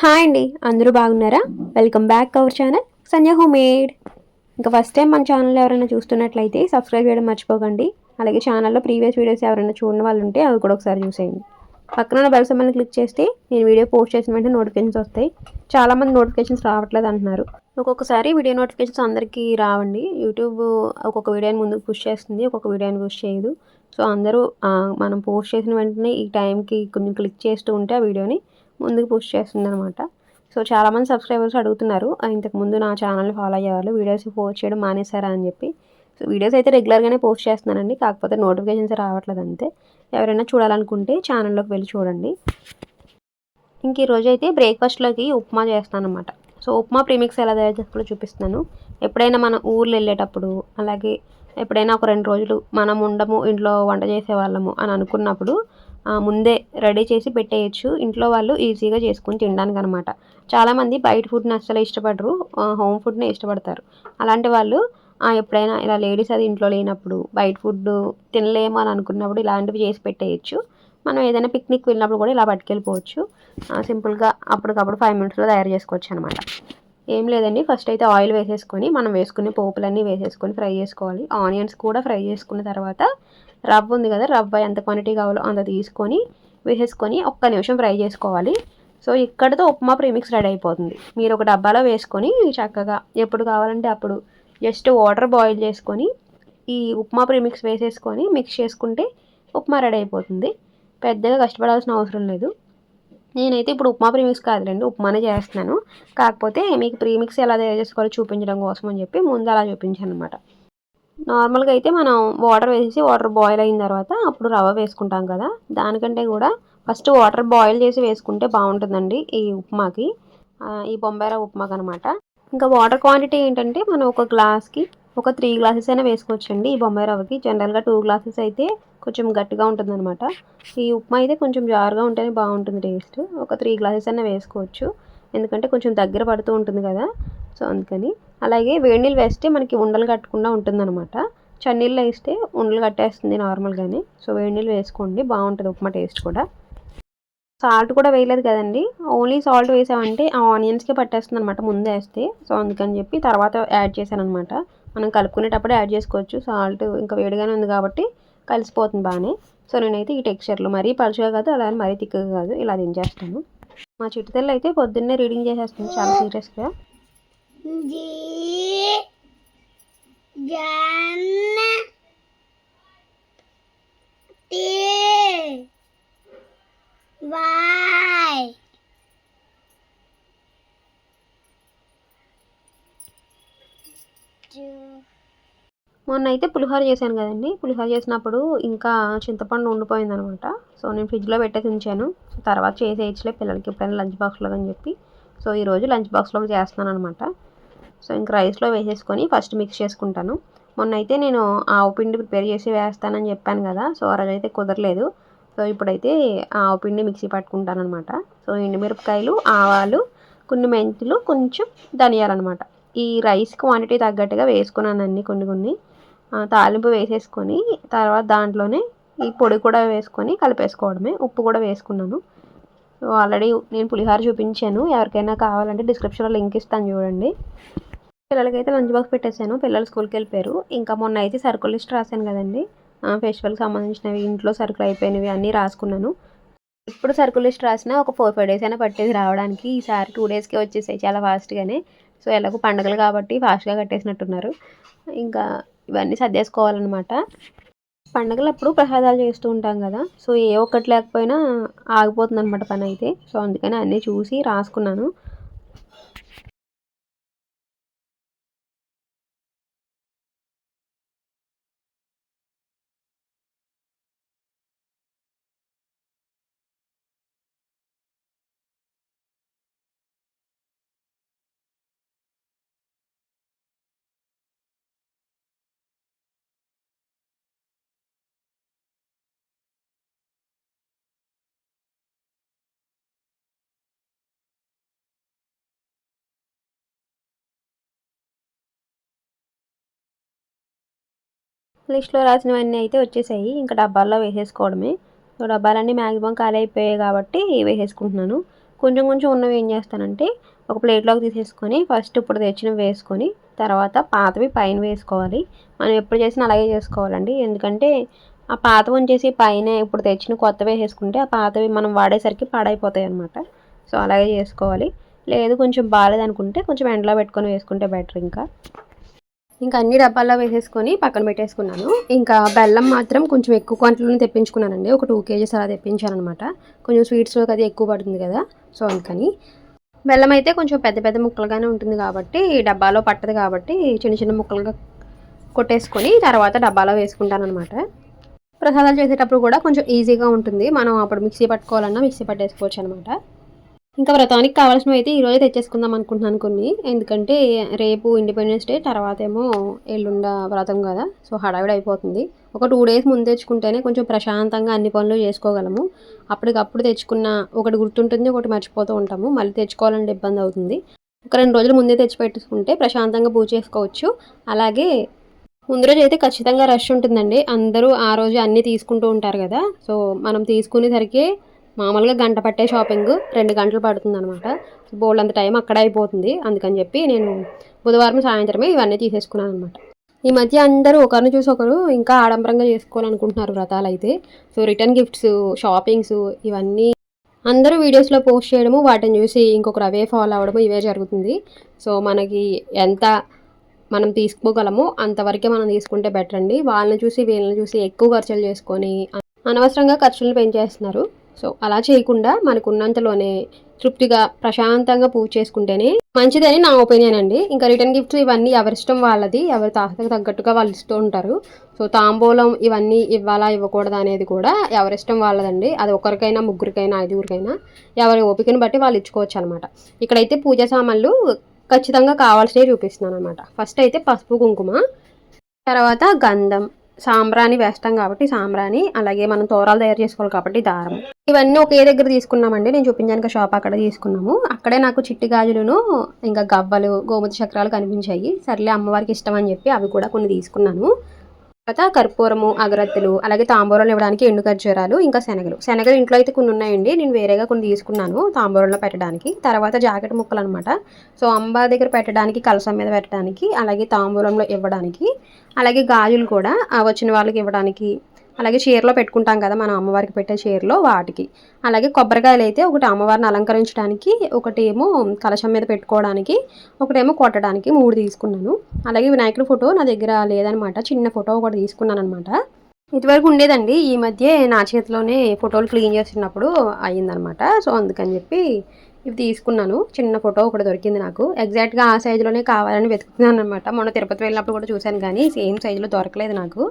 Hi అండి అందరూ బాగున్నారా? Welcome back our channel Sanjay home made ఇంకా ఫస్ట్ టైం మన ఛానల్ ఎవరైనా చూస్తున్నట్లయితే సబ్స్క్రైబ్ చేయడం మర్చిపోకండి. అలాగే ఛానల్లో ప్రీవియస్ వీడియోస్ ఎవరైనా చూడని వాళ్ళు ఉంటే అవి కూడా ఒకసారి చూసేయండి. పక్కన ఉన్న బెల్ క్లిక్ చేస్తే నేను వీడియో పోస్ట్ చేసిన వెంటనే నోటిఫికేషన్స్ వస్తాయి. చాలామంది నోటిఫికేషన్స్ రావట్లేదు అంటున్నారు. ఒక్కొక్కసారి వీడియో నోటిఫికేషన్స్ అందరికీ రావండి. యూట్యూబ్ ఒక్కొక్క వీడియోని ముందుకు పుష్ చేస్తుంది ఒక్కొక్క వీడియోని పుష్ చేయదు. సో అందరూ మనం పోస్ట్ చేసిన వెంటనే ఈ టైంకి కొంచెం క్లిక్ చేస్తూ ఉంటే ఆ వీడియోని ముందుకు పుష్ చేస్తుంది అనమాట సో చాలామంది సబ్స్క్రైబర్స్ అడుగుతున్నారు ఇంతకుముందు నా ఛానల్ ఫాలో అయ్యేవాళ్ళు వీడియోస్ పోస్ట్ చేయడం మానేశారా? అని చెప్పి. సో వీడియోస్ అయితే రెగ్యులర్గానే పోస్ట్ చేస్తున్నానండి కాకపోతే నోటిఫికేషన్స్ రావట్లేదు అంతే. ఎవరైనా చూడాలనుకుంటే ఛానల్లోకి వెళ్ళి చూడండి. ఇంక ఈరోజు అయితే బ్రేక్ఫాస్ట్లోకి ఉప్మా చేస్తాను అనమాట సో ఉప్మా ప్రీమిక్స్ ఎలా తయారు చేసుకోవాలో చూపిస్తాను ఎప్పుడైనా మన ఊర్లు వెళ్ళేటప్పుడు అలాగే ఎప్పుడైనా ఒక రెండు రోజులు మనం ఉండము ఇంట్లో వంట చేసేవాళ్ళము అని అనుకున్నప్పుడు ముందే రెడీ చేసి పెట్టేయచ్చు. ఇంట్లో వాళ్ళు ఈజీగా చేసుకుని తినడానికి అనమాట చాలామంది బయట ఫుడ్ని అస్సలు ఇష్టపడరు. హోమ్ ఫుడ్నే ఇష్టపడతారు. అలాంటి వాళ్ళు ఎప్పుడైనా ఇలా లేడీస్ అది ఇంట్లో లేనప్పుడు బయట ఫుడ్ తినలేము అని అనుకున్నప్పుడు ఇలాంటివి చేసి పెట్టేయచ్చు. మనం ఏదైనా పిక్నిక్ వెళ్ళినప్పుడు కూడా ఇలా పట్టుకెళ్ళిపోవచ్చు. సింపుల్గా అప్పటికప్పుడు ఫైవ్ మినిట్స్లో తయారు చేసుకోవచ్చు అనమాట ఏం లేదండి. ఫస్ట్ అయితే ఆయిల్ వేసేసుకొని మనం వేసుకునే పోపులన్నీ వేసేసుకొని ఫ్రై చేసుకోవాలి. ఆనియన్స్ కూడా ఫ్రై చేసుకున్న తర్వాత రవ్వ ఉంది కదా రవ్వ ఎంత క్వాంటిటీ కావాలో అంత తీసుకొని వేసేసుకొని ఒక్క నిమిషం ఫ్రై చేసుకోవాలి. సో ఇక్కడతో ఉప్మా ప్రీమిక్స్ రెడీ అయిపోతుంది. మీరు ఒక డబ్బాలో వేసుకొని చక్కగా ఎప్పుడు కావాలంటే అప్పుడు జస్ట్ వాటర్ బాయిల్ చేసుకొని ఈ ఉప్మా ప్రీమిక్స్ వేసేసుకొని మిక్స్ చేసుకుంటే ఉప్మా రెడీ అయిపోతుంది. పెద్దగా కష్టపడాల్సిన అవసరం లేదు. నేనైతే ఇప్పుడు ఉప్మా ప్రీమిక్స్ కాదులేండి ఉప్మానే చేస్తున్నాను. కాకపోతే మీకు ప్రీమిక్స్ ఎలా తయారు చేసుకోవాలో చూపించడం కోసం అని చెప్పి ముందు అలా చూపించాను అనమాట నార్మల్గా అయితే మనం వాటర్ వేసేసి వాటర్ బాయిల్ అయిన తర్వాత అప్పుడు రవ్వ వేసుకుంటాం కదా దానికంటే కూడా ఫస్ట్ వాటర్ బాయిల్ చేసి వేసుకుంటే బాగుంటుందండి ఈ ఉప్మాకి. ఈ బొంబాయి రవ్వ ఉప్మాకి అనమాట ఇంకా వాటర్ క్వాంటిటీ ఏంటంటే మనం ఒక గ్లాస్కి ఒక త్రీ గ్లాసెస్ అయినా వేసుకోవచ్చండి ఈ బొంబాయి రవ్వకి. జనరల్గా టూ గ్లాసెస్ అయితే కొంచెం గట్టిగా ఉంటుందన్నమాట. ఈ ఉప్మా అయితే కొంచెం జారుగా ఉంటేనే బాగుంటుంది టేస్ట్. ఒక త్రీ గ్లాసెస్ అయినా వేసుకోవచ్చు. ఎందుకంటే కొంచెం దగ్గర పడుతూ ఉంటుంది కదా. సో అందుకని. అలాగే వేడి నీళ్ళు వేస్తే మనకి ఉండలు కట్టకుండా ఉంటుందన్నమాట. చన్నీళ్ళు వేస్తే ఉండలు కట్టేస్తుంది నార్మల్గానే సో వేడి నీళ్ళు వేసుకోండి. బాగుంటుంది ఉప్మా టేస్ట్ కూడా. సాల్ట్ కూడా వేయలేదు కదండి. ఓన్లీ సాల్ట్ వేసామంటే ఆ ఆనియన్స్కే పట్టేస్తుంది అనమాట ముందు వేస్తే. సో అందుకని చెప్పి తర్వాత యాడ్ చేశాను అనమాట మనం కలుపుకునేటప్పుడు యాడ్ చేసుకోవచ్చు. సాల్ట్ ఇంకా వేడిగానే ఉంది కాబట్టి కలిసిపోతుంది బాగానే. సో నేనైతే ఈ టెక్స్చర్లో మరీ పలుచగా కాదు అలాగే మరీ తిక్కగా కాదు ఇలా దించేస్తాను. మా చిట్టుతల్లి అయితే పొద్దున్నే రీడింగ్ చేసేస్తుంది చాలా సీరియస్గా. G Jan two మొన్న అయితే పులిహోర చేశాను కదండి. పులిహోర చేసినప్పుడు ఇంకా చింతపండు ఉండిపోయింది అనమాట సో నేను ఫ్రిడ్జ్లో పెట్టేసి ఉంచాను. తర్వాత చేసేయచ్చులే పిల్లలకి ఎప్పుడైనా లంచ్ బాక్స్లో అని చెప్పి. సో ఈరోజు లంచ్ బాక్స్లో చేస్తున్నాను అనమాట సో ఇంక రైస్లో వేసేసుకొని ఫస్ట్ మిక్స్ చేసుకుంటాను. మొన్న అయితే నేను ఆవు పిండి ప్రిపేర్ చేసి వేస్తానని చెప్పాను కదా. సో ఆ రోజు అయితే కుదరలేదు. సో ఇప్పుడైతే ఆవు పిండి మిక్సీ పట్టుకుంటాను అనమాట సో ఎండుమిరపకాయలు ఆవాలు కొన్ని మెంతులు కొంచెం ధనియాలు అనమాట ఈ రైస్ క్వాంటిటీ తగ్గట్టుగా వేసుకున్నాను అన్ని కొన్ని కొన్ని. తాలింపు వేసేసుకొని తర్వాత దాంట్లోనే ఈ పొడి కూడా వేసుకొని కలిపేసుకోవడమే. ఉప్పు కూడా వేసుకున్నాను. ఆల్రెడీ నేను పులిహోర చూపించాను. ఎవరికైనా కావాలంటే డిస్క్రిప్షన్లో లింక్ ఇస్తాను చూడండి. పిల్లలకైతే లంచ్ బాక్స్ పెట్టేశాను. పిల్లలు స్కూల్కి వెళ్ళిపోయారు. ఇంకా మొన్న అయితే సర్కుల్ లిస్ట్ రాశాను కదండి. ఫెస్టివల్కి సంబంధించినవి ఇంట్లో సరుకులు అయిపోయినవి అన్నీ రాసుకున్నాను. ఇప్పుడు సరుకుల లిస్ట్ రాసినా ఒక ఫోర్ ఫైవ్ డేస్ అయినా పట్టేది రావడానికి. ఈసారి టూ డేస్కే వచ్చేసాయి చాలా ఫాస్ట్గానే సో ఎలాగో పండగలు కాబట్టి ఫాస్ట్గా కట్టేసినట్టున్నారు. ఇంకా ఇవన్నీ సర్దేసుకోవాలన్నమాట. పండగలప్పుడు ప్రసాదాలు చేస్తూ ఉంటాం కదా. సో ఏ ఒక్కటి లేకపోయినా ఆగిపోతుంది అనమాట పని అయితే సో అందుకని అన్నీ చూసి రాసుకున్నాను. లిస్ట్లో రాసినవన్నీ అయితే వచ్చేసాయి. ఇంకా డబ్బాల్లో వేసేసుకోవడమే. సో డబ్బాలన్నీ మ్యాక్సిమం ఖాళీ అయిపోయాయి కాబట్టి వేసేసుకుంటున్నాను. కొంచెం కొంచెం ఉన్నవి ఏం చేస్తానంటే ఒక ప్లేట్లోకి తీసేసుకొని ఫస్ట్ ఇప్పుడు తెచ్చినవి వేసుకొని తర్వాత పాతవి పైన వేసుకోవాలి. మనం ఎప్పుడు చేసినా అలాగే చేసుకోవాలండి. ఎందుకంటే ఆ పాత ఉంచేసి పైన ఇప్పుడు తెచ్చిన కొత్తవి వేసేసుకుంటే ఆ పాతవి మనం వాడేసరికి పాడైపోతాయి అనమాట సో అలాగే చేసుకోవాలి. లేదు కొంచెం బాగాలేదనుకుంటే కొంచెం ఎండలో పెట్టుకొని వేసుకుంటే బెటర్ ఇంకా. ఇంకా అన్ని డబ్బాల్లో వేసేసుకొని పక్కన పెట్టేసుకున్నాను. ఇంకా బెల్లం మాత్రం కొంచెం ఎక్కువ క్వాంటిటీలో తెప్పించుకున్నానండి. ఒక టూ కేజీస్ అలా తెప్పించాను అనమాట కొంచెం స్వీట్స్లోకి అది ఎక్కువ పడుతుంది కదా సో అందుకని. బెల్లం అయితే కొంచెం పెద్ద పెద్ద ముక్కలుగానే ఉంటుంది కాబట్టి డబ్బాలో పట్టదు కాబట్టి చిన్న చిన్న ముక్కలుగా కొట్టేసుకొని తర్వాత డబ్బాలో వేసుకుంటాను అనమాట ప్రసాదాలు చేసేటప్పుడు కూడా కొంచెం ఈజీగా ఉంటుంది. మనం అప్పుడు మిక్సీ పట్టుకోవాలన్నా మిక్సీ పట్టేసుకోవచ్చు అనమాట ఇంకా వ్రతానికి కావాల్సినవి అయితే ఈరోజే తెచ్చేసుకుందాం అనుకుంటున్నాను కొన్ని. ఎందుకంటే రేపు ఇండిపెండెన్స్ డే తర్వాత ఏమో ఎల్లుండ వ్రతం కదా. సో హడావిడి అయిపోతుంది. ఒక టూ డేస్ ముందు తెచ్చుకుంటేనే కొంచెం ప్రశాంతంగా అన్ని పనులు చేసుకోగలము. అప్పటికప్పుడు తెచ్చుకున్న ఒకటి గుర్తుంటుంది ఒకటి మర్చిపోతూ ఉంటాము. మళ్ళీ తెచ్చుకోవాలంటే ఇబ్బంది అవుతుంది. ఒక రెండు రోజులు ముందే తెచ్చి పెట్టుకుంటే ప్రశాంతంగా పూజ చేసుకోవచ్చు. అలాగే ముందు రోజు అయితే ఖచ్చితంగా రష్ ఉంటుందండి. అందరూ ఆ రోజు అన్నీ తీసుకుంటూ ఉంటారు కదా. సో మనం తీసుకునేసరికి మామూలుగా గంట పట్టే షాపింగ్ రెండు గంటలు పడుతుంది అనమాట బోల్డ్ అంత టైం అక్కడ అయిపోతుంది. అందుకని చెప్పి నేను బుధవారం సాయంత్రమే ఇవన్నీ తీసేసుకున్నాను అనమాట ఈ మధ్య అందరూ ఒకరిని చూసి ఒకరు ఇంకా ఆడంబరంగా చేసుకోవాలనుకుంటున్నారు వ్రతాలు అయితే సో రిటర్న్ గిఫ్ట్స్ షాపింగ్స్ ఇవన్నీ అందరూ వీడియోస్లో పోస్ట్ చేయడము వాటిని చూసి ఇంకొకరు అవే ఫాలో అవ్వడము ఇవే జరుగుతుంది. సో మనకి ఎంత మనం తీసుకోగలమో అంతవరకే మనం తీసుకుంటే బెటర్ అండి వాళ్ళని చూసి వీళ్ళని చూసి ఎక్కువ ఖర్చులు చేసుకొని అనవసరంగా ఖర్చులు పెంచేస్తున్నారు. సో అలా చేయకుండా మనకున్నంతలోనే తృప్తిగా ప్రశాంతంగా పూజ చేసుకుంటేనే మంచిదని నా ఒపీనియన్ అండి. ఇంకా రిటర్న్ గిఫ్ట్స్ ఇవన్నీ ఎవరిష్టం వాళ్ళది ఎవరి తాహతకు తగ్గట్టుగా వాళ్ళు ఇస్తూ ఉంటారు. సో తాంబూలం ఇవన్నీ ఇవ్వాలా ఇవ్వకూడదా అనేది కూడా ఎవరిష్టం వాళ్ళదండి. అది ఒకరికైనా ముగ్గురికైనా ఐదుగురికైనా ఎవరి ఓపికను బట్టి వాళ్ళు ఇచ్చుకోవచ్చు అనమాట ఇక్కడైతే పూజ సామాన్లు ఖచ్చితంగా కావాల్సినవి చూపిస్తున్నాను అనమాట ఫస్ట్ అయితే పసుపు కుంకుమ తర్వాత గంధం. సాంబ్రాణి వేస్తాం కాబట్టి సాంబ్రాణి అలాగే మనం తోరాలు తయారు చేసుకోవాలి కాబట్టి దారం. ఇవన్నీ ఒకే దగ్గర తీసుకున్నామండి. నేను చూపించాను షాప్ అక్కడ తీసుకున్నాము. అక్కడే నాకు చిట్టి గాజులను ఇంకా గవ్వలు గోమతి చక్రాలు కనిపించాయి. సర్లే అమ్మవారికి ఇష్టం అని చెప్పి అవి కూడా కొన్ని తీసుకున్నాను. తర్వాత కర్పూరము అగరత్తులు అలాగే తాంబూరంలో ఇవ్వడానికి ఎండు ఖర్జూరాలు ఇంకా శనగలు. శనగలు ఇంట్లో అయితే కొన్ని ఉన్నాయండి. నేను వేరేగా కొన్ని తీసుకున్నాను తాంబూరంలో పెట్టడానికి. తర్వాత జాకెట్ ముక్కలు అనమాట సో అంబా దగ్గర పెట్టడానికి కలసం మీద పెట్టడానికి అలాగే తాంబూరంలో ఇవ్వడానికి అలాగే గాజులు కూడా వచ్చిన వాళ్ళకి ఇవ్వడానికి అలాగే చీరలో పెట్టుకుంటాం కదా మనం అమ్మవారికి పెట్టే చీరలో వాటికి. అలాగే కొబ్బరికాయలు అయితే ఒకటి అమ్మవారిని అలంకరించడానికి ఒకటేమో కలశం మీద పెట్టుకోవడానికి ఒకటేమో కొట్టడానికి మూడు తీసుకున్నాను. అలాగే వినాయకుడి ఫోటో నా దగ్గర లేదనమాట చిన్న ఫోటో ఒకటి తీసుకున్నాను అనమాట ఇదివరకు ఉండేదండి ఈ మధ్య నా చేతిలోనే ఫోటోలు క్లీన్ చేస్తున్నప్పుడు అయ్యిందనమాట. సో అందుకని చెప్పి ఇవి తీసుకున్నాను. చిన్న ఫోటో ఒకటి దొరికింది నాకు. ఎగ్జాక్ట్గా ఆ సైజులోనే కావాలని వెతుకుతున్నాను అనమాట మొన్న తిరుపతి వెళ్ళినప్పుడు కూడా చూశాను కానీ సేమ్ సైజులో దొరకలేదు నాకు.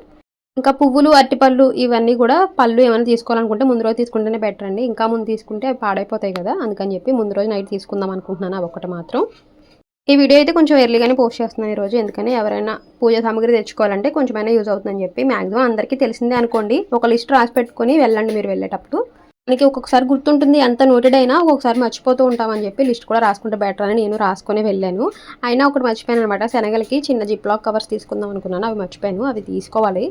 ఇంకా పువ్వులు అరటిపళ్ళు ఇవన్నీ కూడా పళ్ళు ఏమైనా తీసుకోవాలనుకుంటే ముందు రోజు తీసుకుంటేనే బెటర్ అండి. ఇంకా ముందు తీసుకుంటే అవి పాడైపోతాయి కదా అందుకని చెప్పి ముందు రోజు నైట్ తీసుకుందాం అనుకుంటున్నాను అవి ఒకటి మాత్రం. ఈ వీడియో అయితే కొంచెం ఎర్లీగానే పోస్ట్ చేస్తున్నాను ఈరోజు ఎందుకని ఎవరైనా పూజ సామాగ్రి తెచ్చుకోవాలంటే కొంచెమైనా యూజ్ అవుతుందని చెప్పి మాక్సిమం అందరికీ తెలిసిందే అనుకోండి. ఒక లిస్ట్ రాసి పెట్టుకొని వెళ్ళండి మీరు వెళ్ళేటప్పుడు. మనకి ఒక్కొక్కసారి గుర్తుంటుంది ఎంత నోటెడ్ అయినా ఒక్కొక్కసారి మర్చిపోతూ ఉంటామని చెప్పి లిస్ట్ కూడా రాసుకుంటే బెటర్ అని నేను రాసుకొని వెళ్ళాను. అయినా ఒకటి మర్చిపోయాను అనమాట శనగలకి చిన్న జిప్ లాక్ కవర్స్ తీసుకుందాం అనుకున్నాను అవి మర్చిపోయాను. అవి తీసుకోవాలి.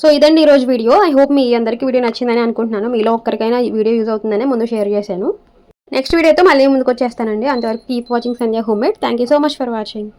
సో ఇదండి ఈరోజు వీడియో. ఐ హోప్ మీ అందరికీ వీడియో నచ్చిందని అనుకుంటున్నాను. మీలో ఒక్కరికైనా వీడియో యూజ్ అవుతుందని ముందు షేర్ చేశాను. నెక్స్ట్ వీడియోతో మళ్ళీ ముందుకు వచ్చేస్తానండి అంతవరకు keep watching Sandhya home made thank you so much for watching